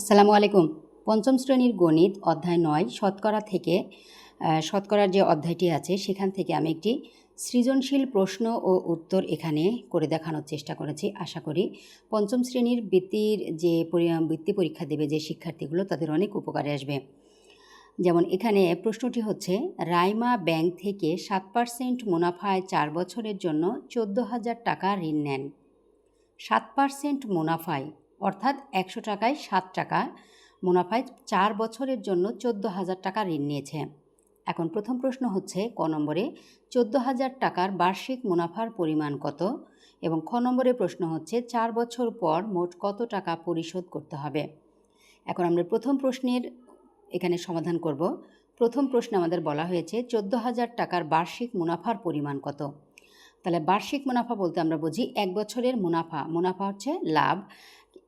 আসসালামু আলাইকুম। পঞ্চম শ্রেণির গণিত অধ্যায় নয়, শতকরা থেকে শতকরার যে অধ্যায়টি আছে, সেখান থেকে আমি একটি সৃজনশীল প্রশ্ন ও উত্তর এখানে করে দেখানোর চেষ্টা করেছি। আশা করি পঞ্চম শ্রেণির বৃত্তির যে বৃত্তি পরীক্ষা দেবে যে শিক্ষার্থীগুলো, তাদের অনেক উপকারে আসবে। যেমন এখানে প্রশ্নটি হচ্ছে, রাইমা ব্যাংক থেকে সাত পার্সেন্ট মুনাফায় চার বছরের জন্য চোদ্দ হাজার টাকা ঋণ নেন। সাত পার্সেন্ট মুনাফায় অর্থাৎ একশো টাকায় সাত টাকা। মুনাফায় চার বছরের জন্য চোদ্দ হাজার টাকা ঋণ নিয়েছে। এখন প্রথম প্রশ্ন হচ্ছে, ক নম্বরে চোদ্দ হাজার টাকার বার্ষিক মুনাফার পরিমাণ কত? এবং খ নম্বরে প্রশ্ন হচ্ছে, চার বছর পর মোট কত টাকা পরিশোধ করতে হবে? এখন আমরা প্রথম প্রশ্নের এখানে সমাধান করব। প্রথম প্রশ্নে আমাদের বলা হয়েছে, চোদ্দ হাজার টাকার বার্ষিক মুনাফার পরিমাণ কত? তাহলে বার্ষিক মুনাফা বলতে আমরা বুঝি এক বছরের মুনাফা। মুনাফা হচ্ছে লাভ।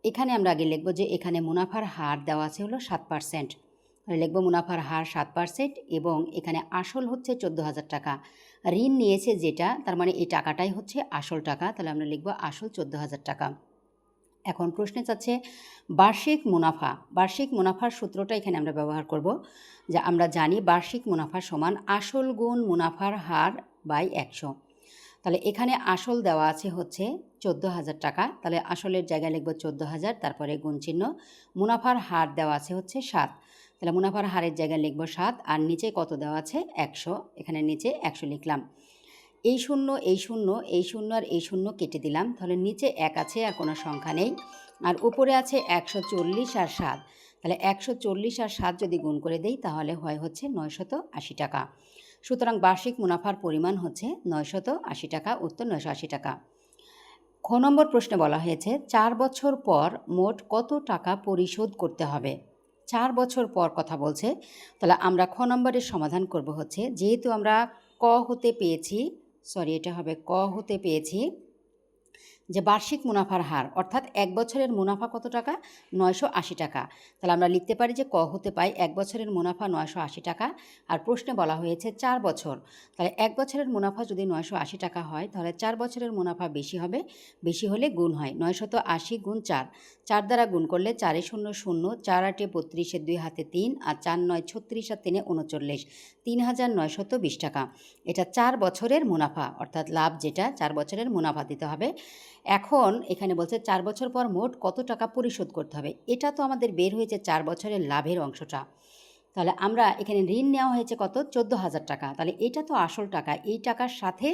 এখানে আমরা আগে লিখব যে এখানে মুনাফার হার দেওয়া আছে হলো সাত পার্সেন্ট। লিখব মুনাফার হার সাত পার্সেন্ট এবং এখানে আসল হচ্ছে চোদ্দ হাজার টাকা। ঋণ নিয়েছে যেটা, তার মানে এই টাকাটাই হচ্ছে আসল টাকা, তাহলে আমরা লিখব আসল চোদ্দ হাজার টাকা। এখন প্রশ্নে চাচ্ছে বার্ষিক মুনাফা, বার্ষিক মুনাফার সূত্রটা এখানে আমরা ব্যবহার করব যে আমরা জানি বার্ষিক মুনাফা সমান আসল গুণ মুনাফার হার বাই একশো। তাহলে এখানে আসল দেওয়া আছে হচ্ছে চোদ্দ হাজার টাকা। তাহলে আসলের জায়গায় লিখব চোদ্দ হাজার তারপরে গুণ চিহ্ন মুনাফার হার দেওয়া আছে হচ্ছে সাত। তাহলে মুনাফার হারের জায়গায় লিখব সাত, আর নিচে কত দেওয়া আছে? একশো। এখানে নিচে একশো লিখলাম। এই শূন্য এই শূন্য এই শূন্য আর এই শূন্য কেটে দিলাম। তাহলে নিচে এক আছে আর কোনো সংখ্যা নেই। আর উপরে আছে একশো চল্লিশ আর সাত। তাহলে একশো চল্লিশ আর সাত যদি গুণ করে দেই, তাহলে হয় হচ্ছে নয়শত আশি টাকা। সুতরাং বার্ষিক মুনাফার পরিমাণ হচ্ছে নয়শত আশি টাকা, উত্তর নয়শো আশি টাকা। খ নম্বর প্রশ্নে বলা হয়েছে, চার বছর পর মোট কত টাকা পরিশোধ করতে হবে? চার বছর পর কথা বলছে। তাহলে আমরা খ নম্বরের সমাধান করব হচ্ছে, যেহেতু আমরা ক হতে পেয়েছি সরি এটা হবে ক হতে পেয়েছি যে বার্ষিক মুনাফার হার, অর্থাৎ এক বছরের মুনাফা কত টাকা? নয়শো আশি টাকা। তাহলে আমরা লিখতে পারি যে ক হতে পাই এক বছরের মুনাফা নয়শো আশি টাকা। আর প্রশ্নে বলা হয়েছে চার বছর। তাহলে এক বছরের মুনাফা যদি নয়শো আশি টাকা হয়, তাহলে চার বছরের মুনাফা বেশি হবে। বেশি হলে গুণ হয় নয়শত আশি গুণ চার। চার দ্বারা গুণ করলে চারে শূন্য শূন্য, চার আটে বত্রিশের দুই হাতে তিন, আর চার নয় ছত্রিশ আর তিনে উনচল্লিশ। তিন হাজার নয়শত বিশ টাকা। এটা চার বছরের মুনাফা, অর্থাৎ লাভ যেটা, চার বছরের মুনাফা দিতে হবে। এখন এখানে বলছে চার বছর পর মোট কত টাকা পরিশোধ করতে হবে? এটা তো আমাদের বের হয়েছে চার বছরের লাভের অংশটা। তাহলে আমরা এখানে ঋণ নেওয়া হয়েছে কত? চোদ্দ হাজার টাকা। তাহলে এটা তো আসল টাকা। এই টাকার সাথে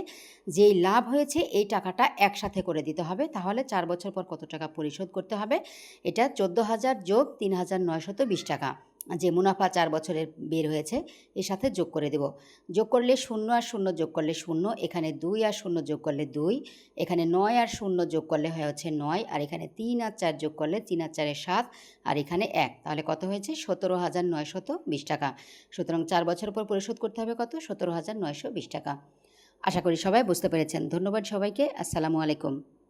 যেই লাভ হয়েছে, এই টাকাটা একসাথে করে দিতে হবে। তাহলে চার বছর পর কত টাকা পরিশোধ করতে হবে? এটা চোদ্দ হাজার যোগ তিন হাজার নয়শত বিশ টাকা। যে মুনাফা চার বছরের বের হয়েছে, এর সাথে যোগ করে দেব। যোগ করলে শূন্য আর শূন্য যোগ করলে শূন্য, এখানে দুই আর শূন্য যোগ করলে দুই, এখানে নয় আর শূন্য যোগ করলে হয় হচ্ছে নয়, আর এখানে তিন আর চার যোগ করলে তিন আর চারে সাত, আর এখানে এক। তাহলে কত হয়েছে? সতেরো হাজার নয়শত বিশ টাকা। সুতরাং চার বছর পর পরিশোধ করতে হবে কত? সতেরো হাজার নয়শো বিশ টাকা। আশা করি সবাই বুঝতে পেরেছেন। ধন্যবাদ সবাইকে। আসসালামু আলাইকুম।